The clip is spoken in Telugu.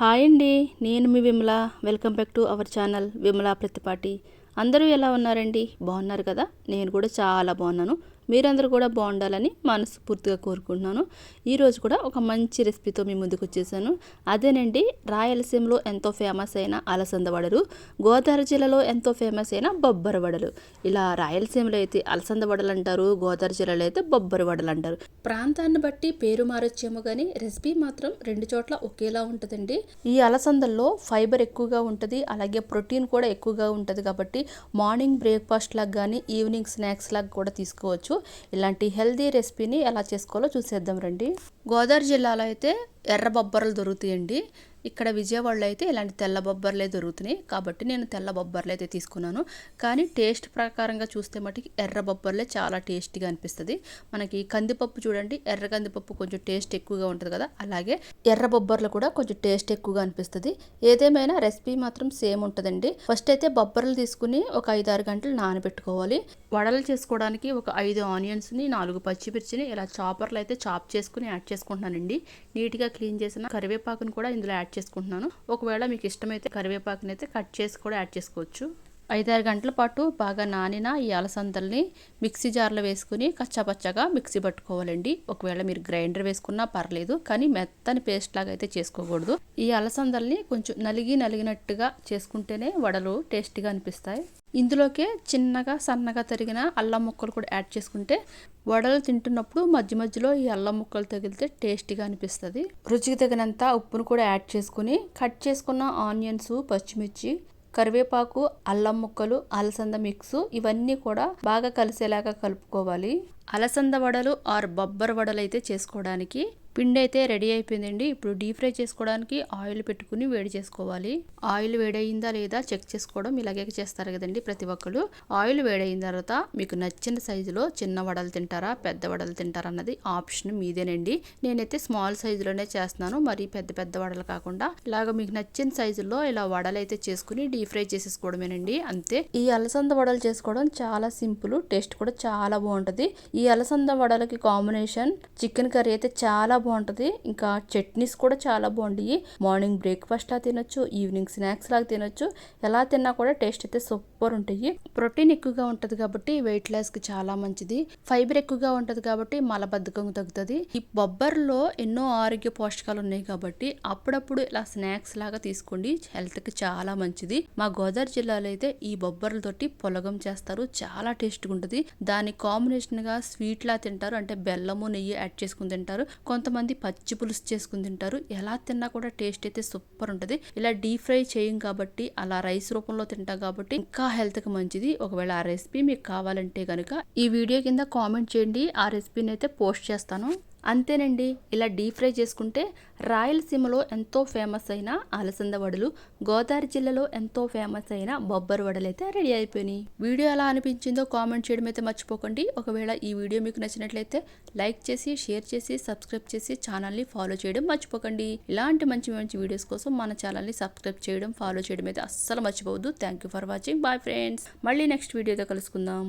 హాయ్ అండి నేను మీ Vimala. Welcome back to our channel Vimala Pratipati. అందరూ ఎలా ఉన్నారండి? బాగున్నారు కదా? నేను కూడా చాలా బాగున్నాను. మీరందరూ కూడా బాగుండాలని మనస్ఫూర్తిగా కోరుకుంటున్నాను. ఈరోజు కూడా ఒక మంచి రెసిపీతో మీ ముందుకు వచ్చేసాను. అదేనండి రాయలసీమలో ఎంతో ఫేమస్ అయిన అలసంద వడలు గోదావరి జిల్లాలో ఎంతో ఫేమస్ అయిన బొబ్బర వడలు. ఇలా రాయలసీమలో అయితే అలసంద వడలు అంటారు గోదావరి జిల్లాలో అయితే బొబ్బరి వడలు అంటారు. ప్రాంతాన్ని బట్టి పేరు మారొచ్చేమో కానీ రెసిపీ మాత్రం రెండు చోట్ల ఒకేలా ఉంటుందండి. ఈ అలసందల్లో ఫైబర్ ఎక్కువగా ఉంటుంది అలాగే ప్రోటీన్ కూడా ఎక్కువగా ఉంటుంది కాబట్టి మార్నింగ్ బ్రేక్ఫాస్ట్ లాగా కానీ ఈవినింగ్ స్నాక్స్ లాగా కూడా తీసుకోవచ్చు. ఇలాంటి హెల్దీ రెసిపీని ఎలా చేసుకోవాలో చూసేద్దాం రండి. గోదావరి జిల్లాలో అయితే ఎర్ర బొబ్బర్లు దొరుకుతాయండి. ఇక్కడ విజయవాడలో అయితే ఇలాంటి తెల్ల బొబ్బర్లే దొరుకుతున్నాయి. కాబట్టి నేను తెల్ల బొబ్బర్లు అయితే తీసుకున్నాను. కానీ టేస్ట్ ప్రకారంగా చూస్తే మటుకి ఎర్ర బొబ్బర్లే చాలా టేస్టీగా అనిపిస్తుంది. మనకి కందిపప్పు చూడండి ఎర్ర కందిపప్పు కొంచెం టేస్ట్ ఎక్కువగా ఉంటుంది కదా. అలాగే ఎర్ర బొబ్బర్లు కూడా కొంచెం టేస్ట్ ఎక్కువగా అనిపిస్తుంది. ఏదేమైనా రెసిపీ మాత్రం సేమ్ ఉంటుందండి. ఫస్ట్ అయితే బొబ్బర్లు తీసుకుని ఒక ఐదు ఆరు గంటలు నానబెట్టుకోవాలి. వడలు చేసుకోవడానికి ఒక ఐదు ఆనియన్స్ని నాలుగు పచ్చిమిర్చిని ఇలా చాపర్లు అయితే చాప్ చేసుకుని యాడ్ చేసుకుంటున్నానండి. నీట్గా క్లీన్ చేసిన కరివేపాకును కూడా ఇందులో యాడ్ యాడ్ చేసుకుంటున్నాను. ఒకవేళ మీకు ఇష్టమైతే కరివేపాకునైతే కట్ చేసి కూడా యాడ్ చేసుకోవచ్చు. ఐదారు గంటల పాటు బాగా నానిన ఈ అలసందల్ని మిక్సీ జార్లో వేసుకుని కచ్చాపచ్చగా మిక్సీ పట్టుకోవాలండి. ఒకవేళ మీరు గ్రైండర్ వేసుకున్నా పర్లేదు కానీ మెత్తని పేస్ట్ లాగా అయితే చేసుకోకూడదు. ఈ అలసందల్ని కొంచెం నలిగి నలిగినట్టుగా చేసుకుంటేనే వడలు టేస్టీగా అనిపిస్తాయి. ఇందులోకే చిన్నగా సన్నగా తరిగిన అల్లం ముక్కలు కూడా యాడ్ చేసుకుంటే వడలు తింటున్నప్పుడు మధ్య మధ్యలో ఈ అల్లం ముక్కలు తగిలితే టేస్టీగా అనిపిస్తుంది. రుచికి తగినంత ఉప్పును కూడా యాడ్ చేసుకుని కట్ చేసుకున్న ఆనియన్స్ పచ్చిమిర్చి కరివేపాకు అల్లం ముక్కలు అలసంద మిక్స్ ఇవన్నీ కూడా బాగా కలిసేలాగా కలుపుకోవాలి. అలసంద వడలు ఆర్ బొబ్బర వడలు అయితే చేసుకోవడానికి పిండి అయితే రెడీ అయిపోయిందండి. ఇప్పుడు డీప్ ఫ్రై చేసుకోవడానికి ఆయిల్ పెట్టుకుని వేడి చేసుకోవాలి. ఆయిల్ వేడయిందా లేదా చెక్ చేసుకోవడం ఇలాగే చేస్తారు కదండి ప్రతి ఒక్కరు ఆయిల్ వేడైన తర్వాత మీకు నచ్చిన సైజులో చిన్న వడలు తింటారా పెద్ద వడలు తింటారా అన్నది ఆప్షన్ మీదేనండి. నేనైతే స్మాల్ సైజులోనే చేస్తున్నాను. మరి పెద్ద పెద్ద వడలు కాకుండా ఇలాగ మీకు నచ్చిన సైజులో ఇలా వడలు అయితే చేసుకుని డీప్ ఫ్రై చేసేసుకోవడమేనండి. అంతే. ఈ అలసంద వడలు చేసుకోవడం చాలా సింపుల్ టేస్ట్ కూడా చాలా బాగుంటుంది. ఈ అలసంద వడలకి కాంబినేషన్ చికెన్ కర్రీ అయితే చాలా బాగుంటుంది. ఇంకా చట్నీస్ కూడా చాలా బాగుంటాయి. మార్నింగ్ బ్రేక్ఫాస్ట్ లా తినొచ్చు ఈవినింగ్ స్నాక్స్ లాగా తినొచ్చు. ఎలా తిన్నా కూడా టేస్ట్ అయితే సూపర్ ఉంటాయి. ప్రోటీన్ ఎక్కువగా ఉంటుంది కాబట్టి వెయిట్ లాస్కి చాలా మంచిది. ఫైబర్ ఎక్కువగా ఉంటుంది కాబట్టి మలబద్ధకం తగ్గుతుంది. ఈ బొబ్బర్లో ఎన్నో ఆరోగ్య పోషకాలు ఉన్నాయి కాబట్టి అప్పుడప్పుడు ఇలా స్నాక్స్ లాగా తీసుకోండి. హెల్త్కి చాలా మంచిది. మా గోదావరి జిల్లాలో అయితే ఈ బొబ్బర్లతోటి పొలగం చేస్తారు. చాలా టేస్ట్గా ఉంటుంది. దాని కాంబినేషన్గా స్వీట్ తింటారు. అంటే బెల్లము నెయ్యి యాడ్ చేసుకుని తింటారు. కొంత కొంతమంది పచ్చి పులుసు చేసుకుని తింటారు. ఎలా తిన్నా కూడా టేస్ట్ అయితే సూపర్ ఉంటుంది. ఇలా డీప్ ఫ్రై చేయం కాబట్టి అలా రైస్ రూపంలో తింటాం కాబట్టి ఇంకా హెల్త్కి మంచిది. ఒకవేళ ఆ రెసిపీ మీకు కావాలంటే కనుక ఈ వీడియో కింద కామెంట్ చేయండి. ఆ రెసిపీని అయితే పోస్ట్ చేస్తాను. అంతేనండి. ఇలా డీప్ ఫ్రై చేసుకుంటే రాయలసీమలో ఎంతో ఫేమస్ అయిన అలసంద వడలు గోదావరి జిల్లాలో ఎంతో ఫేమస్ అయిన బొబ్బరి వడలు అయితే రెడీ అయిపోయినాయి. వీడియో ఎలా అనిపించిందో కామెంట్ చేయడం అయితే మర్చిపోకండి. ఒకవేళ ఈ వీడియో మీకు నచ్చినట్లయితే లైక్ చేసి షేర్ చేసి సబ్స్క్రైబ్ చేసి ఛానల్ని ఫాలో చేయడం మర్చిపోకండి. ఇలాంటి మంచి మంచి వీడియోస్ కోసం మన ఛానల్ని సబ్స్క్రైబ్ చేయడం ఫాలో చేయడం అయితే అస్సలు మర్చిపోవద్దు. Thank you for watching bye friends మళ్ళీ నెక్స్ట్ వీడియోతో కలుసుకుందాం.